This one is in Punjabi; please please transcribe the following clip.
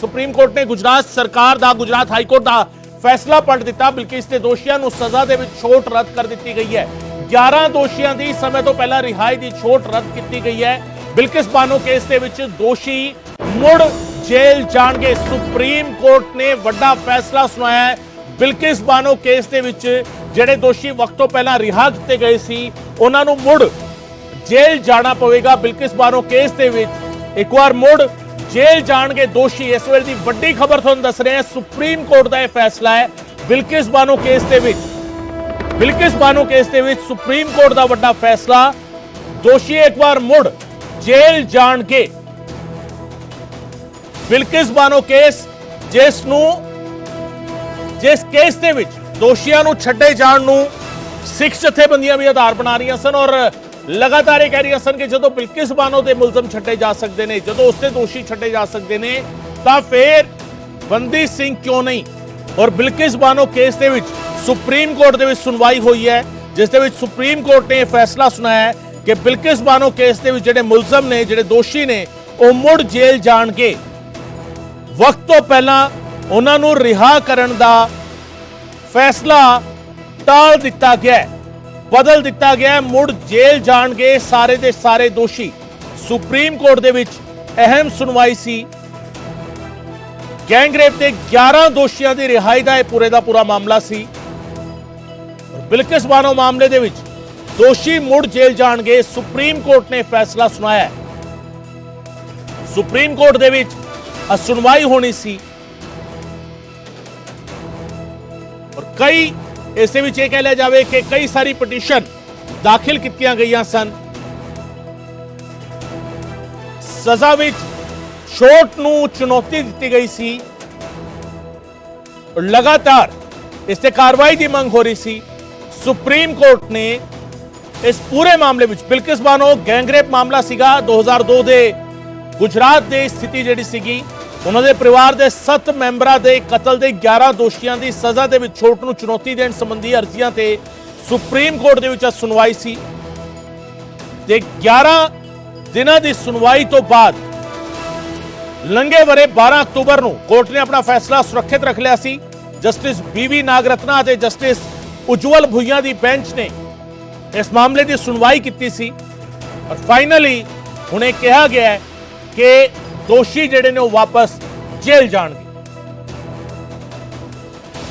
ਸੁਪਰੀਮ ਕੋਰਟ ਨੇ ਗੁਜਰਾਤ ਸਰਕਾਰ ਦਾ, ਗੁਜਰਾਤ ਹਾਈ ਕੋਰਟ ਦਾ ਫੈਸਲਾ ਪਲਟ ਦਿੱਤਾ ਬਿਲਕਿਸ ਦੇ ਦੋਸ਼ੀਆਂ ਨੂੰ ਸਜ਼ਾ ਦੇ ਵਿੱਚ ਛੋਟ ਰੱਦ ਕਰ ਦਿੱਤੀ ਗਈ ਹੈ। 11 ਦੋਸ਼ੀਆਂ ਦੀ ਸਮੇਂ ਤੋਂ ਪਹਿਲਾਂ ਰਿਹਾਈ ਦੀ ਛੋਟ ਰੱਦ ਕੀਤੀ ਗਈ ਹੈ। ਬਿਲਕਿਸ ਬਾਨੋ ਕੇਸ ਦੇ ਵਿੱਚ ਦੋਸ਼ੀ ਮੁੜ ਜੇਲ੍ਹ ਜਾਣਗੇ। ਸੁਪਰੀਮ ਕੋਰਟ ਨੇ ਵੱਡਾ ਫੈਸਲਾ ਸੁਣਾਇਆ ਹੈ। ਬਿਲਕਿਸ ਬਾਨੋ ਕੇਸ ਦੇ ਵਿੱਚ ਜਿਹੜੇ ਦੋਸ਼ੀ ਵਕਤ ਤੋਂ ਪਹਿਲਾਂ ਰਿਹਾ ਕੀਤੇ ਗਏ ਸੀ, ਉਹਨਾਂ ਨੂੰ ਮੁੜ ਜੇਲ੍ਹ ਜਾਣਾ ਪਵੇਗਾ। ਬਿਲਕਿਸ ਬਾਨੋ ਕੇਸ ਦੇ ਵਿੱਚ ਇੱਕ ਵਾਰ ਮੁੜ ਜੇਲ੍ਹ ਜਾਣਗੇ ਦੋਸ਼ੀ। ਇਸ ਵੇਲੇ ਦੀ ਵੱਡੀ ਖਬਰ ਤੁਹਾਨੂੰ ਦੱਸ ਰਹੇ ਹਾਂ। ਸੁਪਰੀਮ ਕੋਰਟ ਦਾ ਇਹ ਫੈਸਲਾ ਹੈ ਬਿਲਕਿਸ ਬਾਨੋ ਕੇਸ ਦੇ ਵਿੱਚ। ਬਿਲਕਿਸ ਬਾਨੋ ਕੇਸ ਦੇ ਵਿੱਚ ਸੁਪਰੀਮ ਕੋਰਟ ਦਾ ਵੱਡਾ ਫੈਸਲਾ। ਦੋਸ਼ੀ ਇੱਕ ਵਾਰ ਮੁੜ ਜੇਲ੍ਹ ਜਾਣਗੇ। ਬਿਲਕਿਸ ਬਾਨੋ ਕੇਸ ਜਿਸ ਨੂੰ ਜਿਸ ਕੇਸ ਦੇ ਵਿੱਚ ਦੋਸ਼ੀਆਂ ਨੂੰ ਛੱਡੇ ਜਾਣ ਨੂੰ ਸਿੱਖ ਜਥੇਬੰਦੀਆਂ ਵੀ ਆਧਾਰ ਬਣਾ ਰਹੀਆਂ ਸਨ ਔਰ ਲਗਾਤਾਰ ਇਹ ਕਹਿ ਰਹੀਆਂ ਸਨ ਕਿ ਜਦੋਂ ਬਿਲਕਿਸ ਬਾਨੋ ਦੇ ਮੁਲਜ਼ਮ ਛੱਡੇ ਜਾ ਸਕਦੇ ਨੇ ਜਦੋਂ ਉਸਦੇ ਦੋਸ਼ੀ ਛੱਡੇ ਜਾ ਸਕਦੇ ਨੇ ਤਾਂ ਫੇਰ ਬੰਦੀ ਸਿੰਘ ਕਿਉਂ ਨਹੀਂ? ਔਰ ਬਿਲਕਿਸ ਬਾਨੋ ਕੇਸ ਦੇ ਵਿੱਚ ਸੁਪਰੀਮ ਕੋਰਟ ਦੇ ਵਿੱਚ ਸੁਣਵਾਈ ਹੋਈ ਹੈ ਜਿਸ ਦੇ ਵਿੱਚ ਸੁਪਰੀਮ ਕੋਰਟ ਨੇ ਇਹ ਫੈਸਲਾ ਸੁਣਾਇਆ ਹੈ ਕਿ ਬਿਲਕਿਸ ਬਾਨੋ ਕੇਸ ਦੇ ਵਿੱਚ ਜਿਹੜੇ ਮੁਲਜ਼ਮ ਨੇ ਜਿਹੜੇ ਦੋਸ਼ੀ ਨੇ ਉਹ ਮੁੜ ਜੇਲ੍ਹ ਜਾਣਗੇ। ਵਕਤ ਤੋਂ ਪਹਿਲਾਂ ਉਹਨਾਂ ਨੂੰ ਰਿਹਾ ਕਰਨ ਦਾ ਫੈਸਲਾ ਟਾਲ ਦਿੱਤਾ ਗਿਆ ਹੈ, ਬਦਲ ਦਿੱਤਾ ਗਿਆ ਮੁੜ ਜੇਲ੍ਹ ਜਾਣਗੇ ਸਾਰੇ ਦੇ ਸਾਰੇ ਦੋਸ਼ੀ। ਸੁਪਰੀਮ ਕੋਰਟ ਦੇ ਵਿੱਚ ਅਹਿਮ ਸੁਣਵਾਈ ਸੀ। ਗੈਂਗਰੇਪ ਦੇ 11 ਦੋਸ਼ੀਆਂ ਦੀ ਰਿਹਾਈ ਦਾ ਇਹ ਪੂਰੇ ਦਾ ਪੂਰਾ ਮਾਮਲਾ ਸੀ। ਬਿਲਕਿਸ ਬਾਨੋ ਮਾਮਲੇ ਦੇ ਵਿੱਚ ਦੋਸ਼ੀ ਮੁੜ ਜੇਲ੍ਹ ਜਾਣਗੇ। ਸੁਪਰੀਮ ਕੋਰਟ ਨੇ ਫੈਸਲਾ ਸੁਣਾਇਆ ਸੁਪਰੀਮ ਕੋਰਟ ਦੇ ਵਿੱਚ ਸੁਣਵਾਈ ਹੋਣੀ ਸੀ। ਔਰ ਕਈ ਇਸ ਦੇ ਵਿੱਚ ਇਹ ਕਹਿ ਲਿਆ ਜਾਵੇ ਕਿ ਕਈ ਸਾਰੀ ਪਟੀਸ਼ਨ ਦਾਖਲ ਕੀਤੀਆਂ ਗਈਆਂ ਸਨ। ਸਜ਼ਾ ਵਿੱਚ ਛੋਟ ਨੂੰ ਚੁਣੌਤੀ ਦਿੱਤੀ ਗਈ ਸੀ। ਲਗਾਤਾਰ ਇਸ ਤੇ ਕਾਰਵਾਈ ਦੀ ਮੰਗ ਹੋ ਰਹੀ ਸੀ। ਸੁਪਰੀਮ ਕੋਰਟ ਨੇ ਇਸ ਪੂਰੇ ਮਾਮਲੇ ਵਿੱਚ, ਬਿਲਕਿਸ ਬਾਨੋ ਗੈਂਗਰੇਪ ਮਾਮਲਾ ਸੀਗਾ। 2002 ਦੇ ਗੁਜਰਾਤ ਦੇ ਸਥਿਤੀ ਜਿਹੜੀ ਸੀਗੀ ਉਹਨਾਂ ਦੇ ਪਰਿਵਾਰ ਦੇ 7 ਮੈਂਬਰਾਂ ਦੇ ਕਤਲ ਦੇ 11 ਦੋਸ਼ੀਆਂ ਦੀ ਸਜ਼ਾ ਦੇ ਵਿੱਚ ਛੋਟ ਨੂੰ ਚੁਣੌਤੀ ਦੇਣ ਸੰਬੰਧੀ ਅਰਜ਼ੀਆਂ ਤੇ ਸੁਪਰੀਮ ਕੋਰਟ ਦੇ ਵਿੱਚ ਸੁਣਵਾਈ ਸੀ। ਤੇ 11 ਦਿਨਾਂ ਦੀ ਸੁਣਵਾਈ ਤੋਂ ਬਾਅਦ ਲੰਘੇ ਵਰੇ 12 ਅਕਤੂਬਰ ਨੂੰ ਕੋਰਟ ਨੇ ਆਪਣਾ ਫੈਸਲਾ ਸੁਰੱਖਿਅਤ ਰੱਖ ਲਿਆ ਸੀ। ਜਸਟਿਸ ਬੀਵੀ ਨਾਗਰਤਨਾ ਅਤੇ ਜਸਟਿਸ ਉਜਵਲ ਭੁਈਆ ਦੀ ਬੈਂਚ ਨੇ ਇਸ ਮਾਮਲੇ ਦੀ ਸੁਣਵਾਈ ਕੀਤੀ ਸੀ। ਔਰ ਫਾਈਨਲੀ ਹੁਣ ਇਹ ਕਿਹਾ ਗਿਆ ਕਿ ਦੋਸ਼ੀ ਜਿਹੜੇ ਨੇ ਉਹ ਵਾਪਸ ਜੇਲ੍ਹ ਜਾਣਗੇ।